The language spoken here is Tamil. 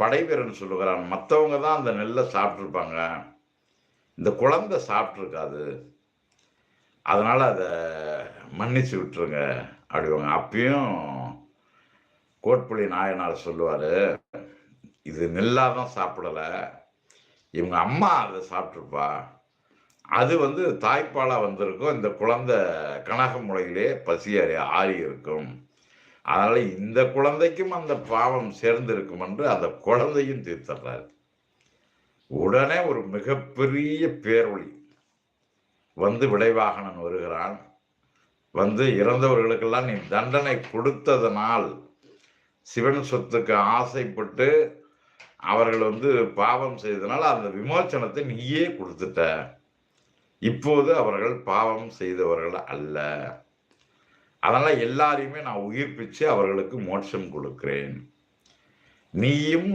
படைவீரன் சொல்லுகிறான் மற்றவங்க தான் அந்த நெல்லை சாப்பிட்ருப்பாங்க இந்த குழந்தை சாப்பிட்ருக்காது அதனால் அதை மன்னிச்சு விட்டுருங்க. அப்படிவாங்க. அப்பயும் கோட்புலி நாயனார் சொல்லுவார் இது நெல்லாக தான் சாப்பிடலை. இவங்க அம்மா அதை சாப்பிட்ருப்பா அது வந்து தாய்ப்பாலாக வந்திருக்கும். இந்த குழந்தை கனக முறையிலே பசி அறி ஆறி இருக்கும். அதனால் இந்த குழந்தைக்கும் அந்த பாவம் சேர்ந்திருக்கும் என்று அந்த குழந்தையும் தீர்த்தர்றார். உடனே ஒரு மிகப்பெரிய பேரொளி வந்து விடைவாகனன் வருகிறான். வந்து இறந்தவர்களுக்கெல்லாம் நீ தண்டனை கொடுத்ததனால் சிவன் சொத்துக்கு ஆசைப்பட்டு அவர்கள் வந்து பாவம் செய்தனால் அந்த விமோச்சனத்தை நீயே கொடுத்துட்ட. இப்போது அவர்கள் பாவம் செய்தவர்கள் அல்ல. அதனால் எல்லாரையுமே நான் உயிர்ப்பிச்சு அவர்களுக்கு மோட்சம் கொடுக்கிறேன். நீயும்